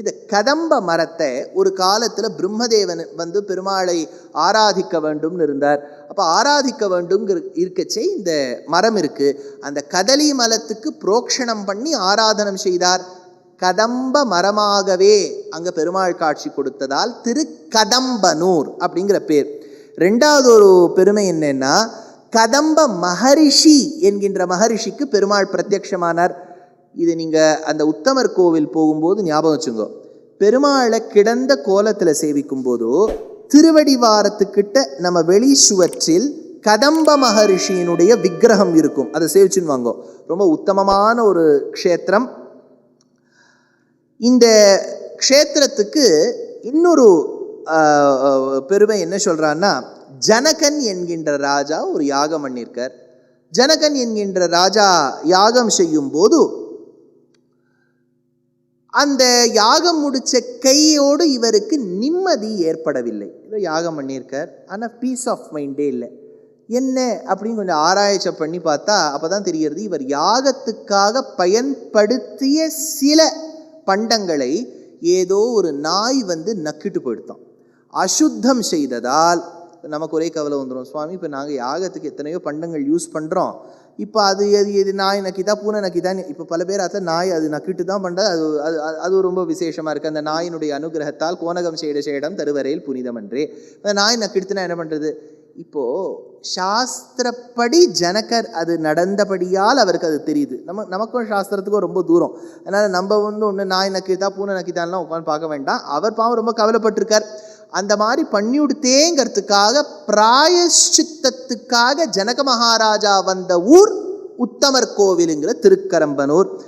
இந்த கதம்ப மரத்தை ஒரு காலத்தில் பிரம்மதேவன் வந்து பெருமாளை ஆராதிக்க வேண்டும்னு இருந்தார். அப்போ ஆராதிக்க வேண்டும் இருக்கச்சே இந்த மரம் இருக்குது அந்த கதலி மலத்துக்கு புரோக்ஷணம் பண்ணி ஆராதனம் செய்தார். கதம்ப மரமாகவே அங்கே பெருமாள் காட்சி கொடுத்ததால் திருக்கதம்பனூர் அப்படிங்கிற பேர். ரெண்டாவது ஒரு பெருமை என்னென்னா கதம்ப மகரிஷி என்கின்ற மகரிஷிக்கு பெருமாள் பிரத்யக்ஷமானார் இது நீங்கள் அந்த உத்தமர் கோவில் போகும்போது ஞாபகம் வச்சுங்க பெருமாளை கிடந்த கோலத்தில் சேவிக்கும் போதோ திருவடிவாரத்துக்கிட்ட நம்ம வெளி சுவற்றில் கதம்ப மகரிஷியினுடைய விக்கிரகம் இருக்கும். அதை சேவிச்சுன்னு வாங்கோ. ரொம்ப உத்தமமான ஒரு க்ஷேத்திரம். இந்த க்ஷேத்திரத்துக்கு இன்னொரு பெருமை என்ன சொல்கிறான்னா ஜனகன் என்கின்ற ராஜா ஒரு யாகம் பண்ணியிருக்கார். ஜனகன் என்கின்ற ராஜா யாகம் செய்யும் போது அந்த யாகம் முடித்த கையோடு இவருக்கு நிம்மதி ஏற்படவில்லை. ஏதோ யாகம் பண்ணியிருக்கார். ஆனால் பீஸ் ஆஃப் மைண்டே இல்லை. என்ன அப்படின்னு கொஞ்சம் ஆராய்ச்சி பண்ணி பார்த்தா அப்போ தான் தெரிகிறது இவர் யாகத்துக்காக பயன்படுத்திய சில பண்டங்களை ஏதோ ஒரு நாய் வந்து நக்கிட்டு போயிடுத்தான் அசுத்தம் செய்ததால் நமக்கு ஒரே கவலை வந்துடும் சுவாமி இப்போ நாங்கள் யாகத்துக்கு எத்தனையோ பண்டங்கள் யூஸ் பண்ணுறோம் இப்போ அது எது எது நாய் நக்கிதா பூனை நக்கிதான் இப்போ பல பேர் அதில் நாய் அது நக்கிட்டு தான் பண்ணுறது அது அது அது- அது ரொம்ப விசேஷமாக இருக்குது அந்த நாயினுடைய அனுகிரகத்தால் கோனகம் செய்த சேடம் தருவரையில் புனிதமன்றே. அந்த நாய் நக்கிடுத்துனா என்ன பண்ணுறது இப்போது சாஸ்திரப்படி ஜனகர் அது நடந்தபடியால் அவருக்கு அது தெரியுது. நம்ம நமக்கும் சாஸ்திரத்துக்கும் ரொம்ப தூரம். அதனால் நம்ம வந்து ஒன்று நாய் நக்கிதா பூனை நக்கிதான்லாம் உட்காந்து பார்க்க வேண்டாம். அவர் பாவம் ரொம்ப கவலைப்பட்டிருக்கார். அந்த மாதிரி பண்ணிவிடுத்தேங்கிறதுக்காக பிராயஷ்சித்தத்துக்காக ஜனக மகாராஜா வந்த ஊர் உத்தமர் கோவிலுங்கிற திருக்கரம்பனூர்.